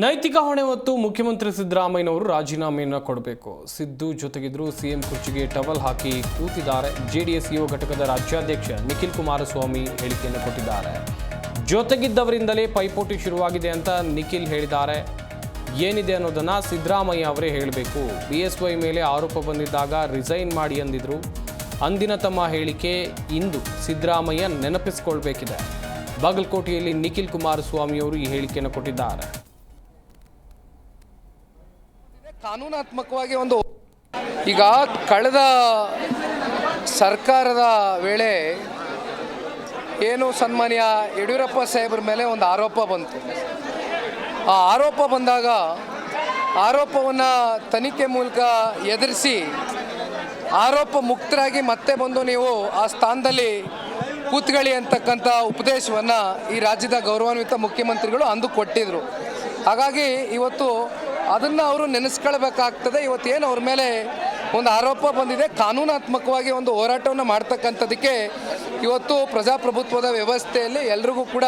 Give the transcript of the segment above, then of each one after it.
ನೈತಿಕ ಹೊಣೆ ಹೊತ್ತು ಮುಖ್ಯಮಂತ್ರಿ ಸಿದ್ದರಾಮಯ್ಯನವರು ರಾಜೀನಾಮೆಯನ್ನು ಕೊಡಬೇಕು. ಸಿದ್ದು ಜೊತೆಗಿದ್ರು ಸಿಎಂ ಕುರ್ಚಿಗೆ ಟವಲ್ ಹಾಕಿ ಕೂತಿದ್ದಾರೆ. ಜೆಡಿಎಸ್ ಯುವ ಘಟಕದ ರಾಜ್ಯಾಧ್ಯಕ್ಷ ನಿಖಿಲ್ ಕುಮಾರಸ್ವಾಮಿ ಹೇಳಿಕೆಯನ್ನು ಕೊಟ್ಟಿದ್ದಾರೆ. ಜೊತೆಗಿದ್ದವರಿಂದಲೇ ಪೈಪೋಟಿ ಶುರುವಾಗಿದೆ ಅಂತ ನಿಖಿಲ್ ಹೇಳಿದ್ದಾರೆ. ಏನಿದೆ ಅನ್ನೋದನ್ನ ಸಿದ್ದರಾಮಯ್ಯ ಅವರೇ ಹೇಳಬೇಕು. ಬಿ ಎಸ್ ವೈ ಮೇಲೆ ಆರೋಪ ಬಂದಿದ್ದಾಗ ರಿಸೈನ್ ಮಾಡಿ ಅಂದಿದ್ರು. ಅಂದಿನ ತಮ್ಮ ಹೇಳಿಕೆ ಇಂದು ಸಿದ್ದರಾಮಯ್ಯ ನೆನಪಿಸಿಕೊಳ್ಬೇಕಿದೆ. ಬಾಗಲಕೋಟೆಯಲ್ಲಿ ನಿಖಿಲ್ ಕುಮಾರಸ್ವಾಮಿಯವರು ಈ ಹೇಳಿಕೆಯನ್ನು ಕೊಟ್ಟಿದ್ದಾರೆ. ಕಾನೂನಾತ್ಮಕವಾಗಿ ಒಂದು ಈಗ ಕಳೆದ ಸರ್ಕಾರದ ವೇಳೆ ಏನು ಸನ್ಮಾನ್ಯ ಯಡಿಯೂರಪ್ಪ ಸಾಹೇಬ್ರ ಮೇಲೆ ಒಂದು ಆರೋಪ ಬಂತು. ಆ ಆರೋಪ ಬಂದಾಗ ಆರೋಪವನ್ನು ತನಿಖೆ ಮೂಲಕ ಎದುರಿಸಿ ಆರೋಪ ಮುಕ್ತರಾಗಿ ಮತ್ತೆ ಬಂದು ನೀವು ಆ ಸ್ಥಾನದಲ್ಲಿ ಕೂತ್ಕೊಳ್ಳಿ ಅಂತಕ್ಕಂಥ ಉಪದೇಶವನ್ನು ಈ ರಾಜ್ಯದ ಗೌರವಾನ್ವಿತ ಮುಖ್ಯಮಂತ್ರಿಗಳು ಅಂದು ಕೊಟ್ಟಿದ್ದರು ಹಾಗಾಗಿ ಇವತ್ತು ಅದನ್ನು ಅವರು ನೆನೆಸ್ಕೊಳ್ಬೇಕಾಗ್ತದೆ. ಇವತ್ತೇನು ಅವ್ರ ಮೇಲೆ ಒಂದು ಆರೋಪ ಬಂದಿದೆ. ಕಾನೂನಾತ್ಮಕವಾಗಿ ಒಂದು ಹೋರಾಟವನ್ನು ಮಾಡ್ತಕ್ಕಂಥದ್ದಕ್ಕೆ ಇವತ್ತು ಪ್ರಜಾಪ್ರಭುತ್ವದ ವ್ಯವಸ್ಥೆಯಲ್ಲಿ ಎಲ್ರಿಗೂ ಕೂಡ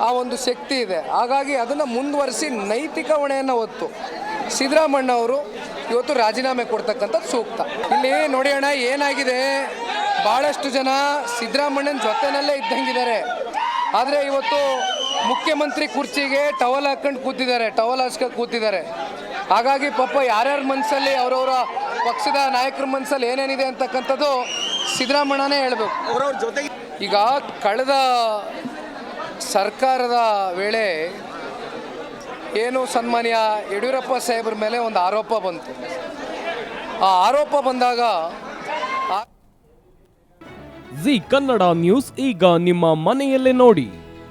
ಆ ಒಂದು ಶಕ್ತಿ ಇದೆ. ಹಾಗಾಗಿ ಅದನ್ನು ಮುಂದುವರಿಸಿ ನೈತಿಕ ಹೊಣೆಯನ್ನು ಹೊತ್ತು ಸಿದ್ದರಾಮಣ್ಣ ಅವರು ಇವತ್ತು ರಾಜೀನಾಮೆ ಕೊಡ್ತಕ್ಕಂಥದ್ದು ಸೂಕ್ತ. ಇಲ್ಲಿ ನೋಡಿ ಏನಾಗಿದೆ? ಭಾಳಷ್ಟು ಜನ ಸಿದ್ದರಾಮಣ್ಣನ ಜೊತೆನಲ್ಲೇ ಇದ್ದಂಗಿದ್ದಾರೆ. ಆದರೆ ಇವತ್ತು ಮುಖ್ಯಮಂತ್ರಿ ಕುರ್ಚಿಗೆ ಟವಲ್ ಹಾಕೊಂಡು ಕೂತಿದ್ದಾರೆ ಟವಲ್ ಹಾಸ್ಕೊಂಡು ಕೂತಿದ್ದಾರೆ. ಹಾಗಾಗಿ ಪಾಪ ಯಾರ್ಯಾರ ಮನಸ್ಸಲ್ಲಿ ಅವರವರ ಪಕ್ಷದ ನಾಯಕರ ಮನಸ್ಸಲ್ಲಿ ಏನೇನಿದೆ ಅಂತಕ್ಕಂಥದ್ದು ಸಿದ್ದರಾಮಣ್ಣನೇ ಹೇಳಬೇಕು. ಅವರವ್ರ ಜೊತೆಗೆ ಈಗ ಕಳೆದ ಸರ್ಕಾರದ ವೇಳೆ ಏನು ಸನ್ಮಾನ್ಯ ಯಡಿಯೂರಪ್ಪ ಸಾಹೇಬ್ರ ಮೇಲೆ ಒಂದು ಆರೋಪ ಬಂತು. ಆ ಆರೋಪ ಬಂದಾಗ ಆ- ಜಿ ಕನ್ನಡ ನ್ಯೂಸ್ ಈಗ ನಿಮ್ಮ ಮನೆಯಲ್ಲೇ ನೋಡಿ.